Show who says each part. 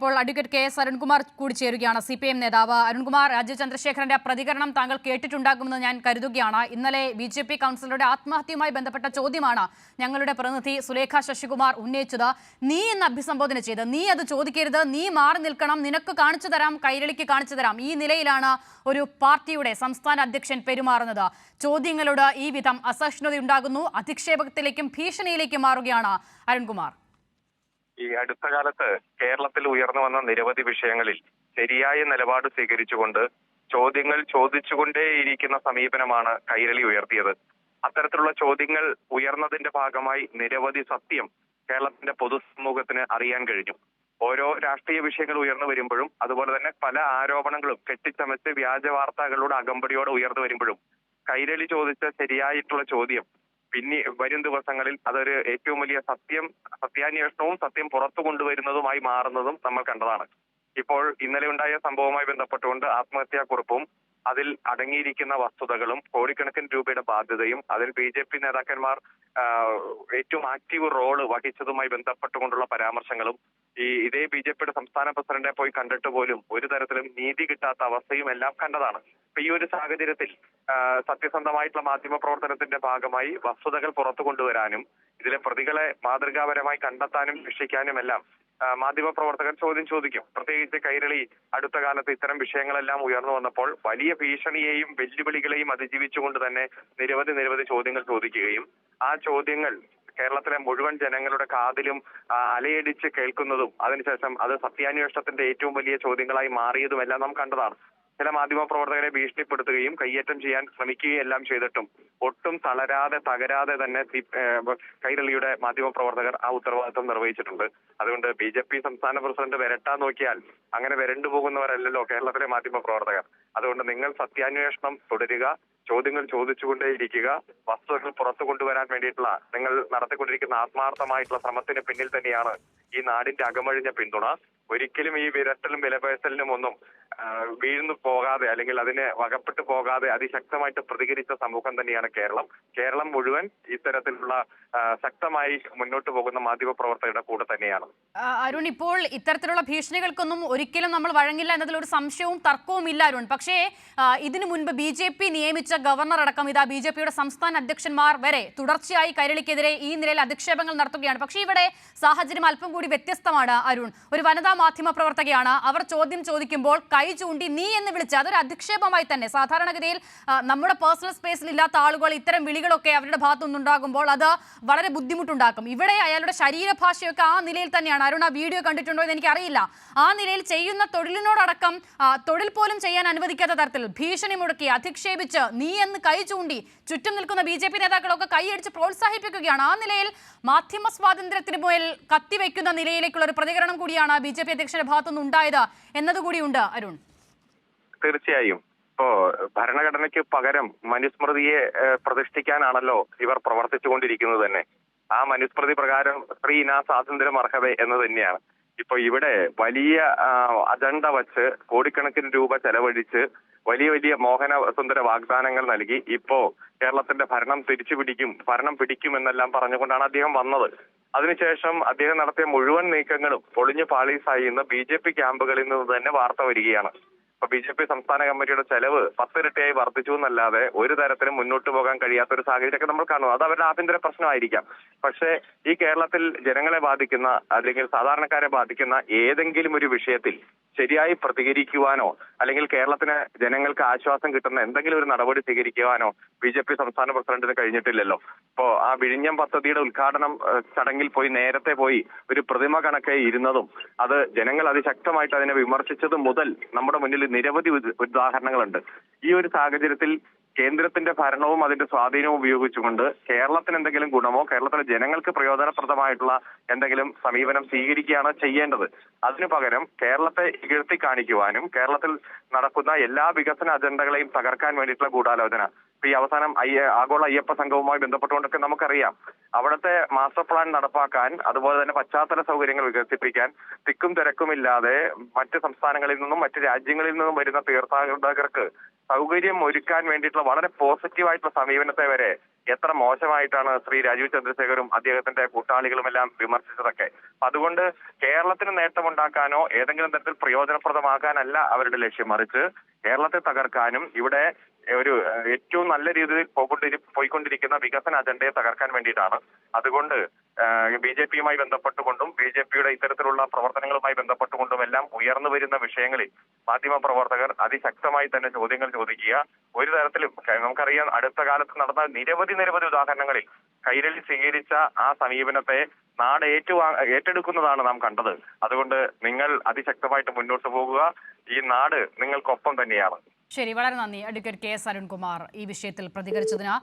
Speaker 1: ഇപ്പോൾ advocate K S Arunkumar കൂടി ചേരുകയാണ്. സി പി എം നേതാവ് അരുൺകുമാർ രാജീവ് ചന്ദ്രശേഖരന്റെ പ്രതികരണം താങ്കൾ കേട്ടിട്ടുണ്ടാകുമെന്ന് ഞാൻ കരുതുകയാണ്. ഇന്നലെ ബി ജെ പി കൗൺസിലറുടെ ആത്മഹത്യയുമായി ബന്ധപ്പെട്ട ചോദ്യമാണ് ഞങ്ങളുടെ പ്രതിനിധി സുലേഖ ശശികുമാർ ഉന്നയിച്ചത്. നീ എന്ന് അഭിസംബോധന ചെയ്ത് നീ അത് ചോദിക്കരുത് നീ മാറി നിൽക്കണം നിനക്ക് കാണിച്ചു തരാം കൈരളിക്ക് കാണിച്ചു തരാം. ഈ നിലയിലാണ് ഒരു പാർട്ടിയുടെ സംസ്ഥാന അധ്യക്ഷൻ പെരുമാറുന്നത്. ചോദ്യങ്ങളോട് ഈ വിധം അസഹിഷ്ണുതയുണ്ടാകുന്നു. അധിക്ഷേപത്തിലേക്കും ഭീഷണിയിലേക്കും മാറുകയാണ് അരുൺകുമാർ.
Speaker 2: ഈ അടുത്ത കാലത്ത് കേരളത്തിൽ ഉയർന്നു വന്ന നിരവധി വിഷയങ്ങളിൽ ശരിയായ നിലപാട് സ്വീകരിച്ചുകൊണ്ട് ചോദ്യങ്ങൾ ചോദിച്ചുകൊണ്ടേയിരിക്കുന്ന സമീപനമാണ് കൈരളി ഉയർത്തിയത്. അത്തരത്തിലുള്ള ചോദ്യങ്ങൾ ഉയർന്നതിന്റെ ഭാഗമായി നിരവധി സത്യം കേരളത്തിന്റെ പൊതുസമൂഹത്തിന് അറിയാൻ കഴിഞ്ഞു. ഓരോ രാഷ്ട്രീയ വിഷയങ്ങൾ ഉയർന്നു വരുമ്പോഴും അതുപോലെ തന്നെ പല ആരോപണങ്ങളും കെട്ടിച്ചമച്ച് വ്യാജ വാർത്തകളുടെ അകമ്പടിയോടെ ഉയർന്നു വരുമ്പോഴും കൈരളി ചോദിച്ച ശരിയായിട്ടുള്ള ചോദ്യം പിന്നെ വരും ദിവസങ്ങളിൽ അതൊരു ഏറ്റവും വലിയ സത്യം സത്യാന്വേഷണവും സത്യം പുറത്തു കൊണ്ടുവരുന്നതുമായി മാറുന്നതും നമ്മൾ കണ്ടതാണ്. ഇപ്പോൾ ഇന്നലെ ഉണ്ടായ സംഭവവുമായി ബന്ധപ്പെട്ടുകൊണ്ട് ആത്മഹത്യാക്കുറിപ്പും അതിൽ അടങ്ങിയിരിക്കുന്ന വസ്തുതകളും കോടിക്കണക്കിന് രൂപയുടെ ബാധ്യതയും അതിൽ ബി ജെ പി നേതാക്കന്മാർ ഏറ്റവും ആക്റ്റീവ് റോൾ വഹിച്ചതുമായി ബന്ധപ്പെട്ടുകൊണ്ടുള്ള പരാമർശങ്ങളും ഈ ഇതേ ബി ജെ പിയുടെ സംസ്ഥാന പ്രസിഡന്റിനെ പോയി കണ്ടിട്ട് പോലും ഒരു തരത്തിലും നീതി കിട്ടാത്ത അവസ്ഥയും എല്ലാം കണ്ടതാണ്. അപ്പൊ ഈ ഒരു സാഹചര്യത്തിൽ സത്യസന്ധമായിട്ടുള്ള മാധ്യമ പ്രവർത്തനത്തിന്റെ ഭാഗമായി വസ്തുതകൾ പുറത്തു കൊണ്ടുവരാനും ഇതിലെ പ്രതികളെ മാതൃകാപരമായി കണ്ടെത്താനും രക്ഷിക്കാനും എല്ലാം മാധ്യമ പ്രവർത്തകർ ചോദ്യം ചോദിക്കും. പ്രത്യേകിച്ച് കൈരളി അടുത്ത കാലത്ത് ഇത്തരം വിഷയങ്ങളെല്ലാം ഉയർന്നു വന്നപ്പോൾ വലിയ ഭീഷണിയെയും വെല്ലുവിളികളെയും അതിജീവിച്ചുകൊണ്ട് തന്നെ നിരവധി നിരവധി ചോദ്യങ്ങൾ ചോദിക്കുകയും ആ ചോദ്യങ്ങൾ കേരളത്തിലെ മുഴുവൻ ജനങ്ങളുടെ കാതിലും അലയടിച്ച് കേൾക്കുന്നതും അതിനുശേഷം അത് സത്യാന്വേഷണത്തിന്റെ ഏറ്റവും വലിയ ചോദ്യങ്ങളായി മാറിയതുമെല്ലാം നാം കണ്ടതാണ്. ചില മാധ്യമ പ്രവർത്തകരെ ഭീഷണിപ്പെടുത്തുകയും കയ്യേറ്റം ചെയ്യാൻ ശ്രമിക്കുകയും എല്ലാം ചെയ്തിട്ടും. ഒട്ടും തളരാതെ തകരാതെ തന്നെ കൈരളിയുടെ മാധ്യമ പ്രവർത്തകർ ആ ഉത്തരവാദിത്വം നിർവഹിച്ചിട്ടുണ്ട്. അതുകൊണ്ട് ബി ജെ പി സംസ്ഥാന പ്രസിഡന്റ് വരട്ടാൻ നോക്കിയാൽ അങ്ങനെ വരണ്ടു പോകുന്നവരല്ലല്ലോ കേരളത്തിലെ മാധ്യമ പ്രവർത്തകർ അതുകൊണ്ട് നിങ്ങൾ സത്യാന്വേഷണം തുടരുക ചോദ്യങ്ങൾ ചോദിച്ചുകൊണ്ടേയിരിക്കുക വസ്തുതകൾ പുറത്തു കൊണ്ടുവരാൻ വേണ്ടിയിട്ടുള്ള നിങ്ങൾ നടത്തിക്കൊണ്ടിരിക്കുന്ന ആത്മാർത്ഥമായിട്ടുള്ള ശ്രമത്തിന് പിന്നിൽ തന്നെയാണ് ഈ നാടിന്റെ അകമഴിഞ്ഞ പിന്തുണ. ഒരിക്കലും ഈ വിരട്ടലും വിലപേശലിനും ഒന്നും വീഴ്ന്നു പോകാതെ അല്ലെങ്കിൽ അതിനെ വകപ്പെട്ടു പോകാതെ അതിശക്തമായിട്ട് പ്രതികരിച്ച സമൂഹം തന്നെയാണ് കേരളം. കേരളം മുഴുവൻ ഇത്തരത്തിലുള്ള ശക്തമായി മുന്നോട്ട് പോകുന്ന മാധ്യമ പ്രവർത്തകരുടെ കൂടെ തന്നെയാണ്.
Speaker 1: അരുൺ ഇപ്പോൾ ഇത്തരത്തിലുള്ള ഭീഷണികൾക്കൊന്നും ഒരിക്കലും നമ്മൾ വഴങ്ങില്ല എന്നതിൽ ഒരു സംശയവും തർക്കവും ഇല്ല അരുൺ. പക്ഷേ ഇതിനു മുൻപ് ബി ജെ പി നിയമിച്ച ഗവർണർ അടക്കം ഇതാ ബി ജെ പിയുടെ സംസ്ഥാന അധ്യക്ഷന്മാർ വരെ തുടർച്ചയായി കൈരളിക്കെതിരെ ഈ നിലയിൽ അധിക്ഷേപങ്ങൾ നടത്തുകയാണ്. പക്ഷേ ഇവിടെ സാഹചര്യം അല്പം കൂടി വ്യത്യസ്തമാണ് അരുൺ. ഒരു വനിതാ മാധ്യമ പ്രവർത്തകയാണ്. അവർ ചോദ്യം ചോദിക്കുമ്പോൾ കൈ ചൂണ്ടി നീ എന്ന് വിളിച്ച് അതൊരു അധിക്ഷേപമായി തന്നെ. സാധാരണഗതിയിൽ നമ്മുടെ പേഴ്സണൽ സ്പേസിൽ ഇല്ലാത്ത ആളുകൾ ഇത്തരം വിളികളൊക്കെ അവരുടെ ഭാഗത്തു നിന്നുണ്ടാകുമ്പോൾ അത് വളരെ ബുദ്ധിമുട്ടുണ്ടാക്കും. ഇവിടെ അയാളുടെ ശരീരഭാഷയൊക്കെ ആ നിലയിൽ തന്നെയാണ്. അരുൺ ആ വീഡിയോ കണ്ടിട്ടുണ്ടോ എന്ന് എനിക്കറിയില്ല. ആ നിലയിൽ ചെയ്യുന്ന തൊഴിലിനോടടക്കം തൊഴിൽ പോലും ചെയ്യാൻ അനുവദിക്കാത്ത തരത്തിൽ ഭീഷണി മുടക്കി അധിക്ഷേപിച്ച് നീ എന്ന് കൈ ചൂണ്ടി ചുറ്റും നിൽക്കുന്ന ബി ജെ പി നേതാക്കളൊക്കെ കൈയടിച്ച് പ്രോത്സാഹിപ്പിക്കുകയാണ്. ആ നിലയിൽ മാധ്യമ സ്വാതന്ത്ര്യത്തിന് മുതൽ കത്തിവെക്കുന്ന നിലയിലേക്കുള്ള ഒരു പ്രതികരണം കൂടിയാണ് ബി ജെ പി അധ്യക്ഷന്റെ ഭാഗത്തുനിന്ന് ഉണ്ടായത് എന്നതുകൂടിയുണ്ട് അരുൺ.
Speaker 2: തീർച്ചയായും. ഇപ്പോ ഭരണഘടനയ്ക്ക് പകരം മനുസ്മൃതിയെ പ്രതിഷ്ഠിക്കാനാണല്ലോ ഇവർ പ്രവർത്തിച്ചുകൊണ്ടിരിക്കുന്നത് തന്നെ. ആ മനുസ്മൃതി പ്രകാരം സ്ത്രീ ഇനാ സ്വാതന്ത്ര്യം അർഹത എന്ന് തന്നെയാണ്. ഇപ്പൊ ഇവിടെ വലിയ അജണ്ട വച്ച് കോടിക്കണക്കിന് രൂപ ചെലവഴിച്ച് വലിയ വലിയ മോഹന സുന്ദര വാഗ്ദാനങ്ങൾ നൽകി ഇപ്പോ കേരളത്തിന്റെ ഭരണം തിരിച്ചു പിടിക്കും ഭരണം പിടിക്കും എന്നെല്ലാം പറഞ്ഞുകൊണ്ടാണ് അദ്ദേഹം വന്നത്. അതിനുശേഷം അദ്ദേഹം നടത്തിയ മുഴുവൻ നീക്കങ്ങളും പൊളിഞ്ഞു പാളീസായി ഇന്ന് ബി ജെ പി ക്യാമ്പുകളിൽ നിന്ന് തന്നെ വാർത്ത വരികയാണ്. ബി ജെ പി സംസ്ഥാന കമ്മിറ്റിയുടെ ചെലവ് പത്തിരട്ടിയായി വർദ്ധിച്ചു എന്നല്ലാതെ ഒരു തരത്തിലും മുന്നോട്ട് പോകാൻ കഴിയാത്ത ഒരു സാഹചര്യമൊക്കെ നമ്മൾ കാണുന്നു അത് അവരുടെ ആഭ്യന്തര പ്രശ്നമായിരിക്കാം. പക്ഷേ ഈ കേരളത്തിൽ ജനങ്ങളെ ബാധിക്കുന്ന അല്ലെങ്കിൽ സാധാരണക്കാരെ ബാധിക്കുന്ന ഏതെങ്കിലും ഒരു വിഷയത്തിൽ ശരിയായി പ്രതികരിക്കുവാനോ അല്ലെങ്കിൽ കേരളത്തിന് ജനങ്ങൾക്ക് ആശ്വാസം കിട്ടുന്ന എന്തെങ്കിലും ഒരു നടപടി സ്വീകരിക്കുവാനോ ബി ജെ പി സംസ്ഥാന പ്രസിഡന്റിന് കഴിഞ്ഞിട്ടില്ലല്ലോ. ഇപ്പോ ആ വിഴിഞ്ഞം പദ്ധതിയുടെ ഉദ്ഘാടനം ചടങ്ങിൽ പോയി നേരത്തെ പോയി ഒരു പ്രതിമ കണക്കെ ഇരുന്നതും അത് ജനങ്ങൾ അതിശക്തമായിട്ട് അതിനെ വിമർശിച്ചത് മുതൽ നമ്മുടെ മുന്നിൽ നിരവധി ഉദാഹരണങ്ങളുണ്ട്. ഈ ഒരു സാഹചര്യത്തിൽ കേന്ദ്രത്തിന്റെ ഭരണവും അതിന്റെ സ്വാധീനവും ഉപയോഗിച്ചുകൊണ്ട് കേരളത്തിന് എന്തെങ്കിലും ഗുണമോ കേരളത്തിലെ ജനങ്ങൾക്ക് പ്രയോജനപ്രദമായിട്ടുള്ള എന്തെങ്കിലും സമീപനം സ്വീകരിക്കുകയാണ് ചെയ്യേണ്ടത്. അതിനു പകരം കേരളത്തെ ഇകഴ്ത്തി കാണിക്കുവാനും കേരളത്തിൽ നടക്കുന്ന എല്ലാ വികസന അജണ്ടകളെയും തകർക്കാൻ വേണ്ടിയിട്ടുള്ള ഗൂഢാലോചന. ഇപ്പൊ ഈ അവസാനം അയ്യ ആഗോള അയ്യപ്പ സംഘവുമായി ബന്ധപ്പെട്ടുകൊണ്ടൊക്കെ നമുക്കറിയാം. അവിടുത്തെ മാസ്റ്റർ പ്ലാൻ നടപ്പാക്കാൻ അതുപോലെ തന്നെ പശ്ചാത്തല സൗകര്യങ്ങൾ വികസിപ്പിക്കാൻ തിക്കും തിരക്കുമില്ലാതെ മറ്റ് സംസ്ഥാനങ്ങളിൽ നിന്നും മറ്റ് രാജ്യങ്ങളിൽ നിന്നും വരുന്ന തീർത്ഥാടകർക്ക് സൗകര്യം ഒരുക്കാൻ വേണ്ടിയിട്ടുള്ള വളരെ പോസിറ്റീവായിട്ടുള്ള സമീപനത്തെ വരെ എത്ര മോശമായിട്ടാണ് ശ്രീ രാജീവ് ചന്ദ്രശേഖരും അദ്ദേഹത്തിന്റെ കൂട്ടാളികളുമെല്ലാം വിമർശിച്ചതൊക്കെ. അതുകൊണ്ട് കേരളത്തിന് നേട്ടമുണ്ടാക്കാനോ ഏതെങ്കിലും തരത്തിൽ പ്രയോജനപ്രദമാക്കാനല്ല അവരുടെ ലക്ഷ്യം. മറിച്ച് കേരളത്തെ തകർക്കാനും ഇവിടെ ഒരു ഏറ്റവും നല്ല രീതിയിൽ പോയിക്കൊണ്ടിരിക്കുന്ന വികസന അജണ്ടയെ തകർക്കാൻ വേണ്ടിയിട്ടാണ്. അതുകൊണ്ട് ബി ജെ പിയുമായി ബന്ധപ്പെട്ടുകൊണ്ടും ബി ജെ പിയുടെ ഇത്തരത്തിലുള്ള പ്രവർത്തനങ്ങളുമായി ബന്ധപ്പെട്ടുകൊണ്ടും എല്ലാം ഉയർന്നു വരുന്ന വിഷയങ്ങളിൽ മാധ്യമ പ്രവർത്തകർ അതിശക്തമായി തന്നെ ചോദ്യങ്ങൾ ചോദിക്കുക. ഒരു തരത്തിലും നമുക്കറിയാം അടുത്ത കാലത്ത് നടന്ന നിരവധി നിരവധി ഉദാഹരണങ്ങളിൽ കൈരളി സ്വീകരിച്ച ആ സമീപനത്തെ നാട് ഏറ്റുവാ ഏറ്റെടുക്കുന്നതാണ് നാം കണ്ടത്. അതുകൊണ്ട് നിങ്ങൾ അതിശക്തമായിട്ട് മുന്നോട്ട് പോകുക. ഈ നാട് നിങ്ങൾക്കൊപ്പം തന്നെയാണ്.
Speaker 1: ശരി വളരെ നന്ദി. അഡ്വക്കേറ്റ് കെ എസ് അരുൺകുമാർ ഈ വിഷയത്തിൽ പ്രതികരിച്ചതിന്